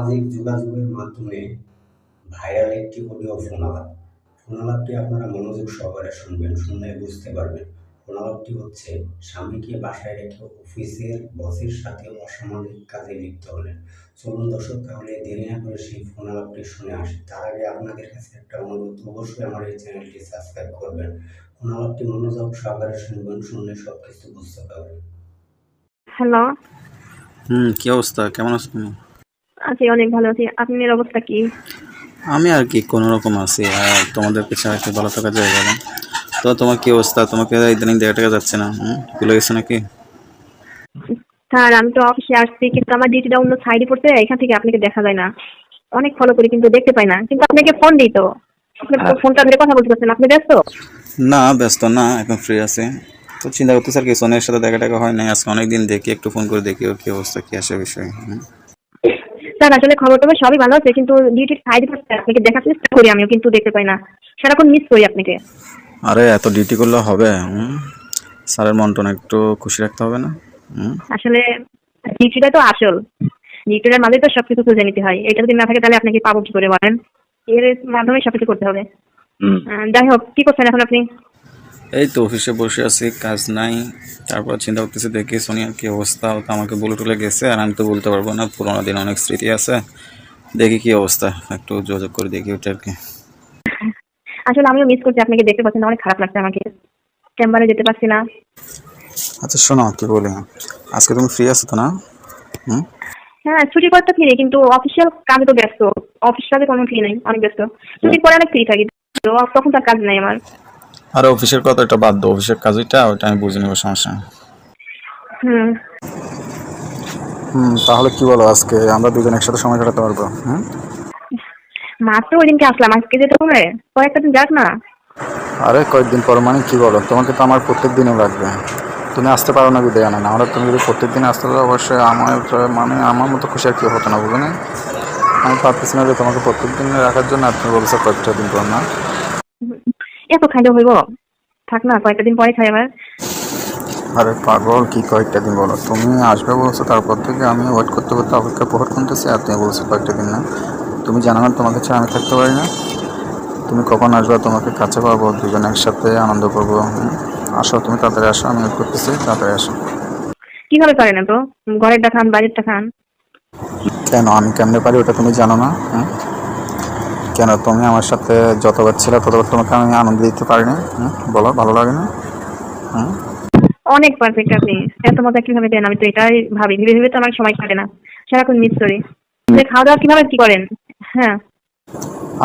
সামাজিক যোগাযোগের মাধ্যমে ভাইরাল একটি অডিও ফোনালাপ। ফোনালাপটি আপনারা মনোযোগ সহকারে শুনবেন শুনলে বুঝতে পারবেন। ফোনালাপটি হচ্ছে স্বামীকে বাসায় রেখে অফিসের বসের সাথে অসামাজিক কাজে লিপ্ত হলেন। চলুন দর্শক তাহলে দেরি না করে সেই ফোনালাপটি শুনে আসি। তার আগে আপনাদের কাছে একটা অনুরোধ অবশ্যই আমার এই চ্যানেলটি সাবস্ক্রাইব করবেন। ফোনালাপটি মনোযোগ সহকারে শুনবেন শুনলে সব কিছু বুঝতে পারবেন। হ্যালো। হুম কি অবস্থা? কেমন আছো তুমি আছি অনেক ভালো আছি। আপনার অবস্থা কি? আমি আর কি কোনো রকম আছি। আর তোমাদের পেছনে একটু ভালো থাকা যায় বলো তো তোমার কি অবস্থা? তোমাকে ইদানিং দেখা টাকা যাচ্ছে না ভুলে গেছো নাকি? স্যার আমি তো অফিসে আসছি কিন্তু আমার ডিউটিটা অন্য সাইডে পড়তে এখান থেকে আপনাকে দেখা যায় না। অনেক ফলো করি কিন্তু দেখতে পাই না। কিন্তু আপনাকে ফোন দিই তো। আপনি ফোনটা ধরে কথা বলতে পারছেন আপনি ব্যস্ত? না ব্যস্ত না এখন ফ্রি আছে। তো চিন্তা করতেছি আর কি সোনের সাথে দেখা টাকা হয় নাই। আজকে অনেকদিন দেখি একটু ফোন করে দেখি ওর কি অবস্থা কি আসে বিষয়। স্যার আসলে খবর টবর সবই ভালো আছে কিন্তু ডিউটির সাইডে পড়তে আপনাকে দেখার চেষ্টা করি আমিও কিন্তু দেখতে পাই না। সারাক্ষণ মিস করি আপনাকে। আরে এত ডিউটি করলে হবে স্যারের মনটন একটু খুশি রাখতে হবে না? আসলে ডিউটিটা তো আসল। ডিউটিটার মাঝে তো সবকিছু খুঁজে নিতে হয়। এটা যদি না থাকে তাহলে আপনাকে পাবো কি করে বলেন? এর মাধ্যমে সবকিছু করতে হবে। যাই হোক কি করছেন এখন আপনি? এই তো অফিসে বসে আছি কাজ নাই। তারপর চিন্তা করতেছি দেখি সোনিয়ার কি অবস্থা ও তো আমাকে বলে টুলে গেছে আর আমি তো বলতে পারব না পুরোনো দিন অনেক স্মৃতি আছে। দেখি কি অবস্থা একটু যোগাযোগ করে দেখি ওটা আর কি। আসলে আমিও মিস করছি আপনাকে দেখতে পাচ্ছি না? অনেক খারাপ লাগছে আমাকে। চেম্বারে যেতে পারছি না। আচ্ছা শোনো কি বলি? আজকে তুমি ফ্রি আছো তো না? হুম? হ্যাঁ ছুটি করতে ফ্রি কিন্তু অফিসিয়াল কাজে তো ব্যস্ত। অফিস কাজে কোনো ফ্রি নেই অনেক ব্যস্ত। ছুটির পরে অনেক ফ্রি থাকি তো তখন তার কাজ নাই আমার। আর অফিসের কথা এটা বাদ দাও অফিসের কাজ ওইটা ওইটা আমি বুঝে নেব সমস্যা। হুম। হুম তাহলে কি বলো আজকে? আমরা দুজন একসাথে সময় কাটাতে পারব হুম? মাত্র ওই দিনকে আসলাম আজকে যেতে হবে? কয়েকটা দিন যাক না? আরে কয়েকদিন পর মানে কি বলো? তোমাকে তো আমার প্রত্যেক দিনও লাগবে। তুমি আসতে পারো না বিদায় না। আমরা তুমি যদি প্রত্যেক দিন আসতে পারো অবশ্যই আমার মানে আমার মতো খুশি আর কি হতো না বুঝলে আমি পারতেছি না যে তোমাকে প্রত্যেক দিন রাখার জন্য আর তুমি বলছো কয়েকটা দিন পর না। এত খাইলে হইব। থাক না কয়েকটা দিন পরে খাই আবার। আরে পাগল কি কয়েকটা দিন বলো? তুমি আসবে বলছো তারপর থেকে আমি ওয়েট করতে করতে অপেক্ষা প্রহর করতেছি আর তুমি বলছো কয়েকটা দিন না। তুমি জানো না তোমাকে ছাড়া আমি থাকতে পারি না। তুমি কখন আসবে তোমাকে কাছে পাবো? দুজন একসাথে আনন্দ করব আসো তুমি তাড়াতাড়ি আসো আমি ওয়েট করতেছি তাড়াতাড়ি আসো। কীভাবে পারেন তো? ঘরেরটা খান বাইরেরটা খান। কেন আমি কেমনে পারি ওটা তুমি জানো না হুম? কেন তুমি আমার সাথে যতবার ছিল ততবার তোমাকে আমি আনন্দ দিতে পারিনি? বলো ভালো লাগে না? অনেক পারফেক্ট আপনি এত মজা কীভাবে দেন? আমি তো এটাই ভাবি। ভেবে ভেবে তো আমার সময় কাটে না। সারাক্ষণ মিস করি। খাওয়া দাওয়া কীভাবে কি করেন? হ্যাঁ।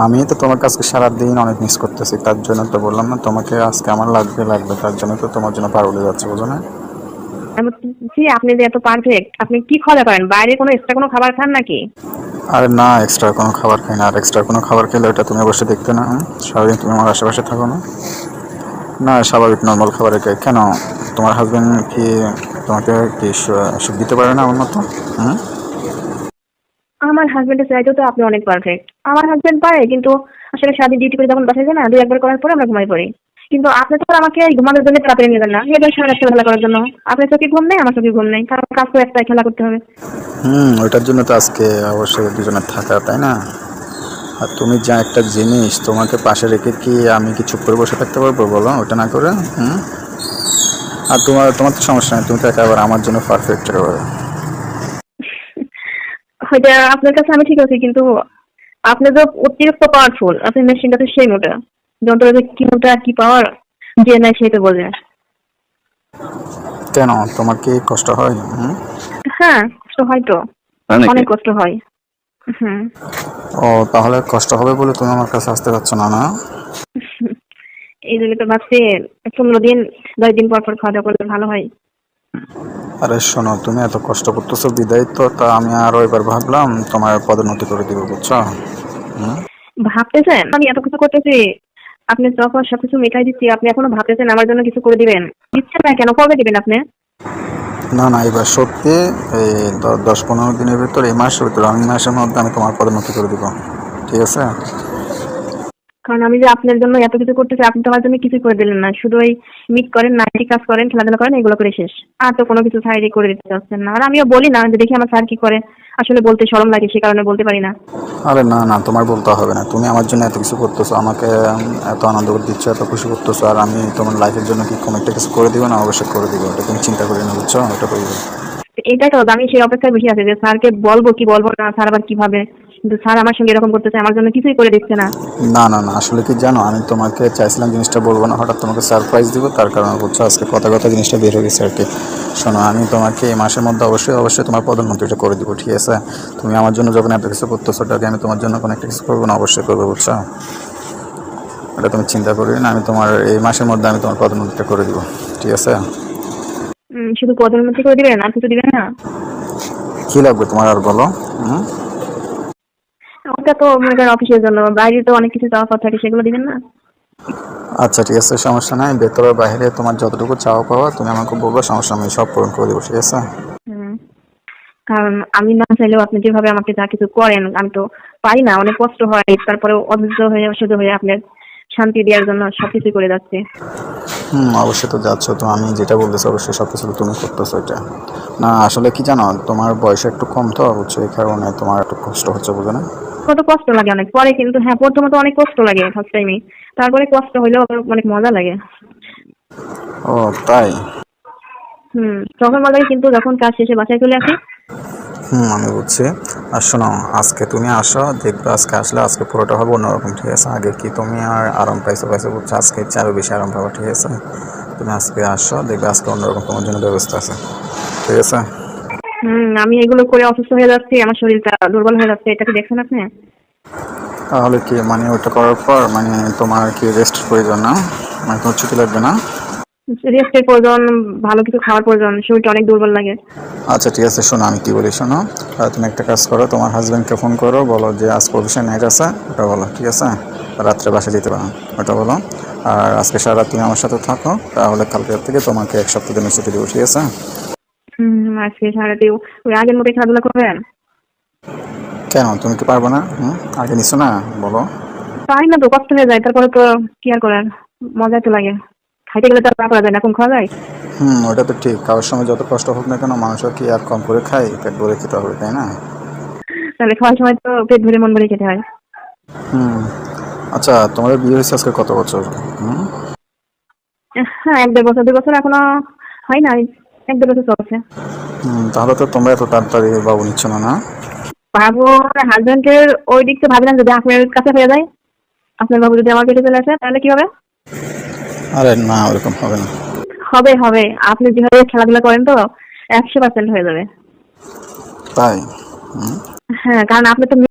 আমি তো তোমার কাছে সারাদিন অনেক মিস করতেছি। তার জন্য তো বললাম না তোমাকে আজকে আমার লাগবে লাগবে। তার জন্য তো তোমার জন্য পার হয়ে যাচ্ছে বুঝো না? আপনি যে এত পারফেক্ট আপনি কি খাওয়া করেন? বাইরে কোনো এক্সট্রা কোনো খাবার খান নাকি? আরে না এক্সট্রা কোনো খাবার খাই না। আর এক্সট্রা কোনো খাবার খেলে ওটা তুমি অবশ্যই দেখতে না হুম? সারাদিন তুমি আমার আশেপাশে থাকো না। না, স্বাভাবিক নর্মাল খাবারে খাই কেন? তোমার হাজব্যান্ড কি তোমাকে কি সুখ দিতে পারে না আমার মতো? হুম আমার হাজবেন্ডের চাইতেও তো আপনি অনেক পারফেক্ট আমার হাজবেন্ড পারে, কিন্তু আসলে সারাদিন ডিউটি করে যখন বাসায় যায় না, দুই একবার করার পরে আমরা ঘুমাই পড়ি। কিন্তু আপনি তো আমাকে ঘুমানোর জন্য তাড়াতাড়ি নিয়ে যান না সারা রাত্রে খেলা করার জন্য। আপনার চোখে ঘুম নেই? আমার চোখে ঘুম নেই। কারণ কাজ তো একটাই খেলা করতে হবে। হুম ওইটার জন্য তো আজকে অবশ্যই দুজনের থাকা তাই না? আর তুমি যা একটা জিনিস তোমাকে পাশে রেখে কি আমি কি চুপ করে বসে থাকতে পারব বলো? ওটা না করে হুম? আর তোমার তোমার তো সমস্যা নেই তুমি তো একেবারে আমার জন্য পারফেক্ট একেবারে হয়তো আপনার কাছে আমি ঠিক আছি কিন্তু আপনি তো অতিরিক্ত পাওয়ারফুল আপনি মেশিনটা তো সেই মোটা যন্ত্র যে কি পাওয়ার? যে নাই সেই তো বোঝে কেন? তোমার কি কষ্ট হয়? হ্যাঁ কষ্ট হয় তো। অনেক কষ্ট হয়। হুম। ও তাহলে কষ্ট হবে বলে তুমি আমার কাছে আসতে পারছ না না? এই জন্য তো ভাবছি পনেরো দিন দশ দিন পর পর খাওয়া দাওয়া করলে ভালো হয়। আরে শোনো তুমি এত কষ্ট করতেছো বিদায় তো তা আমি আরও এবার ভাবলাম তোমার পদোন্নতি করে দিব বুঝছ? ভাবতেছেন? আমি এত কিছু করতেছি আপনি যখন সবকিছু মেটাই দিচ্ছি, আপনি এখনও ভাবতেছেন আমার জন্য কিছু করে দিবেন? দিচ্ছেন না কেন? কবে দিবেন আপনি? না না, এবার সত্যি, এই দশ পনেরো দিনের ভিতর এই মাসের ভিতরে আমি মাসের মধ্যে আমি তোমার পদোন্নতি করে দিব। ঠিক আছে? কারণ আমি যে আপনার জন্য এত কিছু করতেছি আপনি তো আমার জন্য কিছুই করে দিলেন না। শুধু ওই মিট করেন নাইটি কাজ করেন খেলাধুলা করেন এগুলো করে শেষ। আর তো কোনো কিছু সাইডে করে দিতে চাচ্ছেন না। আর আমিও বলি না যে দেখি আমার স্যার কি করে। আসলে বলতে শরম লাগে সে কারণে বলতে পারি না। আরে না না তোমার বলতে হবে না। তুমি আমার জন্য এত কিছু করতেছো আমাকে এত আনন্দ করে দিচ্ছ এত খুশি করতেছো আর আমি তোমার লাইফের জন্য কি কোনো একটা কিছু করে দিবে না? অবশ্যই করে দিবে। ওটা তুমি চিন্তা করে না বুঝছ? ওটা করবে তো এটাই তো আমি সেই অপেক্ষায় বসে আছি যে স্যারকে বলব কি বলব না স্যার আবার কীভাবে কিন্তু স্যার আমার সঙ্গে এরকম করতেছে আমার জন্য কিছুই করে দিচ্ছে না। না না না আসলে কি জানো আমি তোমাকে চাইছিলাম জিনিসটা বলব না হঠাৎ তোমাকে সারপ্রাইজ দিব তার কারণে বুঝছ আজকে কথা কথা জিনিসটা বের হয়ে গেছে আর কি। শোনো আমি তোমাকে এই মাসের মধ্যে অবশ্যই অবশ্যই তোমার পদোন্নতিটা করে দিব ঠিক আছে? তুমি আমার জন্য যখন এত কিছু করতেছো ওটাকে আমি তোমার জন্য কোনো একটা কিছু করব না অবশ্যই করব বুঝছ? ওটা তুমি চিন্তা করি না আমি তোমার এই মাসের মধ্যে আমি তোমার পদোন্নতিটা করে দিব ঠিক আছে? শুধু পদোন্নতি করে দিবেন আর কিছু দিবেন না? কী লাগবে তোমার আর বলো? হুম? ওটা তো মনে করেন অফিসের জন্য বাইরে তো অনেক কিছু চাওয়া পাওয়া থাকে সেগুলো দিবেন না? আচ্ছা ঠিক আছে সমস্যা নাই। ভেতরে বাইরে তোমার যতটুকু চাওয়া পাওয়া তুমি আমাকে বলব সমস্যা আমি সব পূরণ করে দেবো ঠিক আছে? কারণ আমি না চাইলেও আপনি যেভাবে আমাকে যা কিছু করেন আমি তো পারি না অনেক কষ্ট হয় তারপরে অধৈর্য হয়ে অসহ্য হয়ে আপনার শান্তি দেওয়ার জন্য সবকিছু করে যাচ্ছে। হুম অবশ্যই তো যাচ্ছ তো আমি যেটা বলতেছি অবশ্যই সব কিছু তুমি করতেছো এটা। না আসলে কি জানো তোমার বয়স একটু কম তো বুঝছ এই কারণে তোমার একটু কষ্ট হচ্ছে বুঝো না? কত কষ্ট লাগে অনেক। পরে কিন্তু হ্যাঁ প্রথমত অনেক কষ্ট লাগে ফার্স্ট টাইমে তারপরে কষ্ট হইলেও অনেক মজা লাগে। ও তাই? হুম তখন মজা লাগে কিন্তু যখন কাজ শেষে বাসায় চলে আসি। হুম আমি বুঝছি। আর শোনো আজকে তুমি আসো দেখবে আজকে আসলে আজকে পুরোটা হবে অন্যরকম ঠিক আছে? আগে কি তুমি আর আরাম পাইছো পাইছো বুঝছ? আজকে হচ্ছে আরও বেশি আরাম পাবো ঠিক আছে? তুমি আজকে আসো দেখবে আজকে অন্যরকম তোমার জন্য ব্যবস্থা আছে ঠিক আছে? হুম আমি এগুলো করে অসুস্থ হয়ে যাচ্ছি আমার শরীরটা দুর্বল হয়ে যাচ্ছে এটা কি দেখছেন আপনি? তাহলে কি মানে ওটা করার পর মানে তোমার কি রেস্ট প্রয়োজন না? মানে তোমার ছুটি লাগবে না? রেস্টের প্রয়োজন ভালো কিছু খাওয়ার প্রয়োজন শরীরটা অনেক দুর্বল লাগে। আচ্ছা ঠিক আছে শোনো আমি কি বলি শোনো। তুমি একটা কাজ করো তোমার হাজব্যান্ডকে ফোন করো বলো যে আজ অফিসে নাইট আছে ওটা বলো ঠিক আছে? রাত্রে বাসা যেতে পারো ওটা বলো। আর আজকে সারা রাত তুমি আমার সাথে থাকো তাহলে কালকে থেকে তোমাকে এক সপ্তাহ দিনের ছুটি দেবো ঠিক আছে? হুম আজকে সারাতে ওই আগের মতো খেলাধুলা করবেন? কেন? তুমি কি পারব না? হুম? আগে নিছো না? বলো। পারি না তো কষ্ট হয়ে যায় তারপরে তো কি আর করার? মজা তো লাগে। খাইতে গেলে তো আর না করা যায় না এখন খাওয়া যায়? হুম ওটা তো ঠিক। খাওয়ার সময় যত কষ্ট হোক না কেন মানুষের কি আর কম করে খায়? পেট ভরে খেতে হবে তাই না? তাহলে খাওয়ার সময় তো পেট ভরে মন ভরে খেতে হয়। হুম। আচ্ছা তোমাদের বিয়ে হয়েছে আজকে কত বছর? হুম? হ্যাঁ এক দেড় বছর দুই বছর এখনও হয় না এক দেড় বছর চলছে। তাহলে তো তোমরা এত তাড়াতাড়ি বাবু নিচ্ছ না না? বাবু হাজবেন্ডের ওই দিক থেকে ভাবলেন যদি আপনার কাছে হয়ে যায় আপনার বাবু যদি আমার পেটে চলে আসে তাহলে কি হবে? আরে না ওরকম হবে না। হবে হবে। আপনি যেভাবে খেলাধুলা করেন তো একশো পার্সেন্ট হয়ে যাবে। তাই? হ্যাঁ কারণ আপনি তো